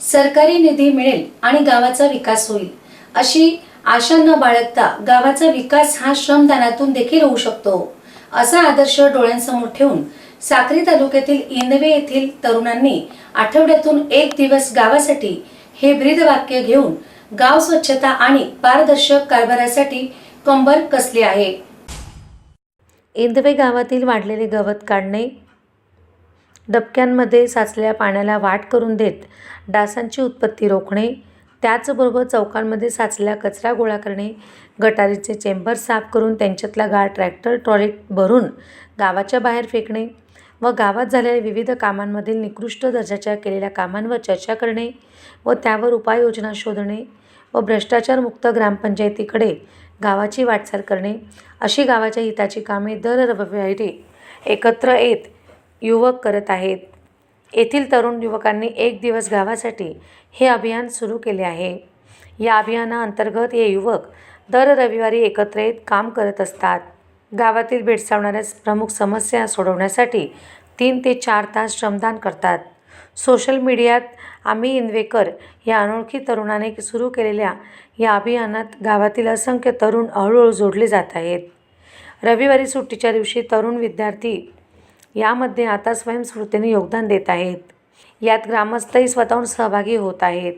सरकारी निधी मिळेल आणि गावाचा विकास होईल. अशी आशा न बाळगता गावाचा विकास हा श्रमदानातून देखील होऊ शकतो असा आदर्श डोळ्यांसमोर ठेवून साक्री तालुक्यातील इंदवे येथील तरुणांनी आठवड्यातून एक दिवस गावासाठी हे ब्रीद वाक्य घेऊन गाव स्वच्छता आणि पारदर्शक कारभारासाठी कंबर कसली आहे? इंदवे गावातील वाढलेले गवत काढणे डबक्यांमध्ये साचलेल्या पाण्याला वाट करून देत डासांची उत्पत्ती रोखणे त्याचबरोबर चौकांमध्ये साचलेला कचरा गोळा करणे गटारीचे चेंबर साफ करून त्यांच्यातला गाळ ट्रॅक्टर ट्रॉलीत भरून गावाच्या बाहेर फेकणे व गावात झालेल्या विविध कामांमधील निकृष्ट दर्जाच्या केलेल्या कामांवर चर्चा करणे व त्यावर उपाययोजना शोधणे व भ्रष्टाचारमुक्त ग्रामपंचायतीकडे गावाची वाटचाल करणे अशी गावाच्या हिताची कामे दर रविवारी एकत्र येत युवक करत आहेत. येथील तरुण युवकांनी एक दिवस गावासाठी हे अभियान सुरू केले आहे. या अभियानाअंतर्गत हे युवक दर रविवारी एकत्र येत काम करत असतात. गावातील भेडसावणाऱ्या प्रमुख समस्या सोडवण्यासाठी तीन ते चार तास श्रमदान करतात. सोशल मीडियात आम्ही इनवेकर या अनोळखी तरुणाने सुरू केलेल्या या अभियानात गावातील असंख्य तरुण हळूहळू जोडले जात आहेत. रविवारी सुट्टीच्या दिवशी तरुण विद्यार्थी यामध्ये आता स्वयंस्फूर्तीने योगदान देत आहेत. यात ग्रामस्थही स्वतःहून सहभागी होत आहेत.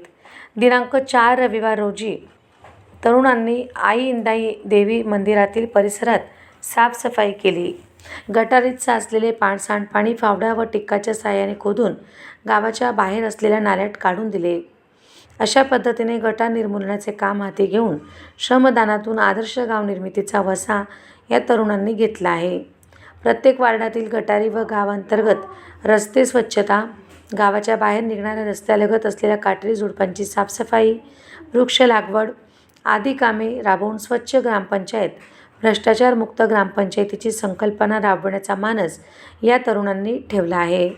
दिनांक चार रविवार रोजी तरुणांनी आई इंदाई देवी मंदिरातील परिसरात साफसफाई केली. गटारीत साचलेले पाण सांडपाणी फावडा व टिक्काच्या साहाय्याने खोदून गावाच्या बाहेर असलेल्या नाल्यात काढून दिले. अशा पद्धतीने गटार निर्मूलनाचे काम हाती घेऊन श्रमदानातून आदर्श गाव निर्मितीचा वसा या तरुणांनी घेतला आहे. प्रत्येक वार्डातील गटारी व गावांतर्गत रस्ते स्वच्छता गावाच्या बाहेर निघणाऱ्या रस्त्यालगत असलेल्या काटेरी झुडपांची साफसफाई वृक्ष लागवड आदी कामे राबवून स्वच्छ ग्रामपंचायत भ्रष्टाचारमुक्त ग्रामपंचायतीची संकल्पना राबवण्याचा मानस या तरुणांनी ठेवला आहे.